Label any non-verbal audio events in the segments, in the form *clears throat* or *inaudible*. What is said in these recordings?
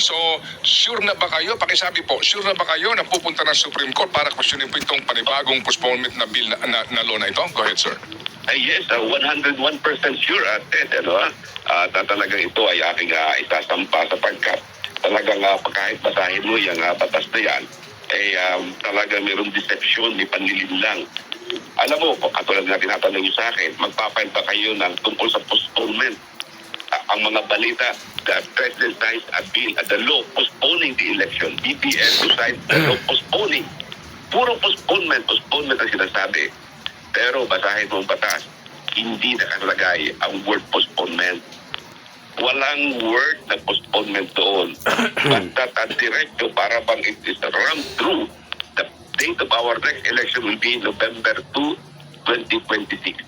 So, sure na ba kayo, pakisabi po, sure na ba kayo na pupunta ng Supreme Court para questionin po itong panibagong postponement na bill na, na, na law na ito? Go ahead, sir. Ay yes, uh, 101% sure at Ted, ano ah. Uh, talagang ito ay aking uh, isasampa sapagkat talagang uh, kahit basahin mo yung uh, batas na yan, eh um, talagang mayroong deception, may panlilin lang. Alam mo, katulad na tinatanong niyo sa akin, magpapail pa kayo ng tungkol sa postponement. Ah, ang mga balita, the President signs a bill at the law postponing the election. BPS to sign the law *clears throat* postponing. Puro postponement, postponement ang sinasabi. Pero basahin mo ang batas, hindi nakalagay ang word postponement. Walang word na postponement doon. *clears throat* Basta at diretso para bang it is rammed through. The date of our next election will be November 2, 2026.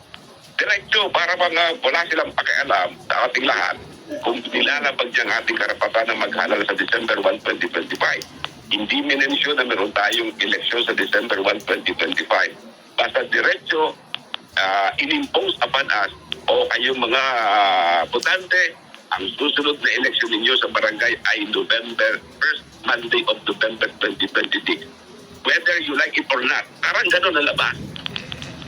Diretso para bang uh, wala silang pakialam sa ating lahat kung nilalabag niyang ating karapatan na maghalal sa December 1, 2025. Hindi minensyon na meron tayong eleksyon sa December 1, 2025. Basta diretso uh, in-impose upon us o kayong mga uh, botante, ang susunod na eleksyon ninyo sa barangay ay November, first Monday of November 2026. Whether you like it or not, parang gano'n na labas.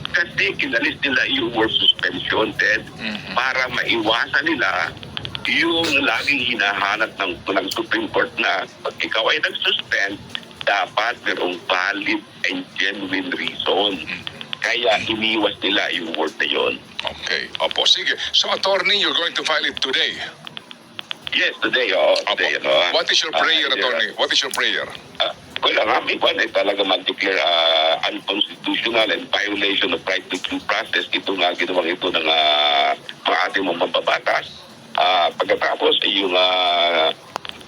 Kasi kinalis nila yung word suspension, Ted, para maiwasan nila yung laging hinahanap ng, ng Supreme Court na pag ikaw ay nag-suspend, dapat merong valid and genuine reason. Kaya iniwas nila yung word na yon. Okay. Opo, sige. So, attorney, you're going to file it today. Yes, today, oh, Opo. today, ano. ah. What is your prayer, Ah, yeah. attorney? What is your prayer? Uh, well, ang aming kwan ay talaga mag-declare uh, unconstitutional and violation of right to due process. Ito nga ginawang ito ng uh, mga ating mga mambabatas. Uh, pagkatapos, yung uh,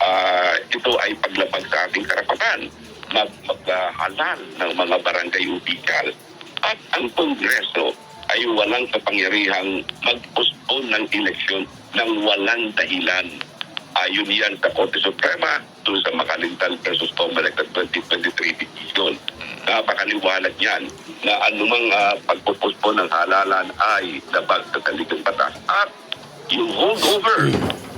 uh, ito ay paglabag sa ating karapatan mag maghalal ng mga barangay official at ang Kongreso ay walang kapangyarihang mag-postpone ng eleksyon ng walang dahilan. Ayon yan sa Korte Suprema doon sa Makalintal versus Comelec at 2023 decision. Napakaliwanag yan na anumang uh, pagpupuspon ng halalan ay labag sa taligang batas. At yung holdover,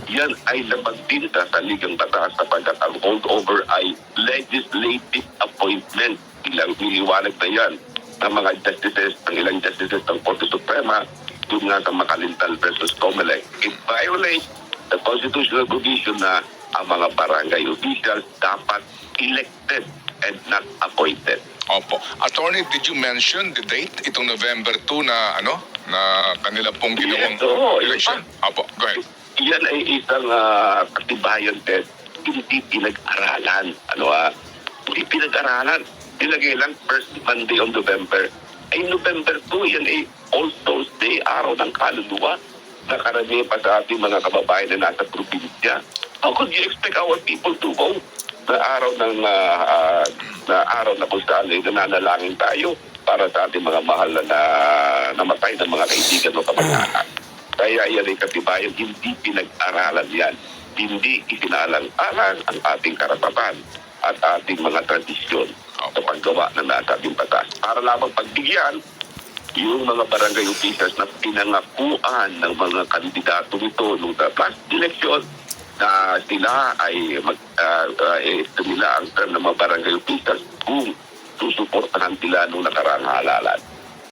yan ay labag din sa saligang batas sapagkat ang holdover ay legislative appointment. Ilang niliwanag na yan ng mga justices, ng ilang justices ng Korte Suprema doon nga sa Makalintal versus Comelec. It violates the constitutional provision na ang mga barangay officials dapat elected and not appointed. Opo. Attorney, did you mention the date? Itong November 2 na, ano, na kanila pong ginawang Yes, oo. election? Opo, go ahead. Yan ay isang uh, katibayan test. Hindi pinag-aralan. Ano ah? Hindi pinag-aralan. Nilagay lang first Monday of November. Ay November 2, yan ay All Souls Day, araw ng kaluluwa na karamihan pa sa ating mga kababayan na nasa probinsya. How could you expect our people to vote na araw ng ah, ah, na araw na kung saan ay nananalangin tayo para sa ating mga mahal na, na namatay ng mga kaibigan o kamag-anak. *clears throat* Kaya yan ay katibayan, hindi pinag-aralan yan. Hindi isinalang-alang ang ating karapatan at ating mga tradisyon sa paggawa ng nasabing batas. Para lamang pagbigyan yung mga barangay officials na pinangakuan ng mga kandidato nito nung last election na sila ay mag, uh, uh, ito nila ang term ng mga barangay officials kung susuportahan sila nung nakaraang halalan.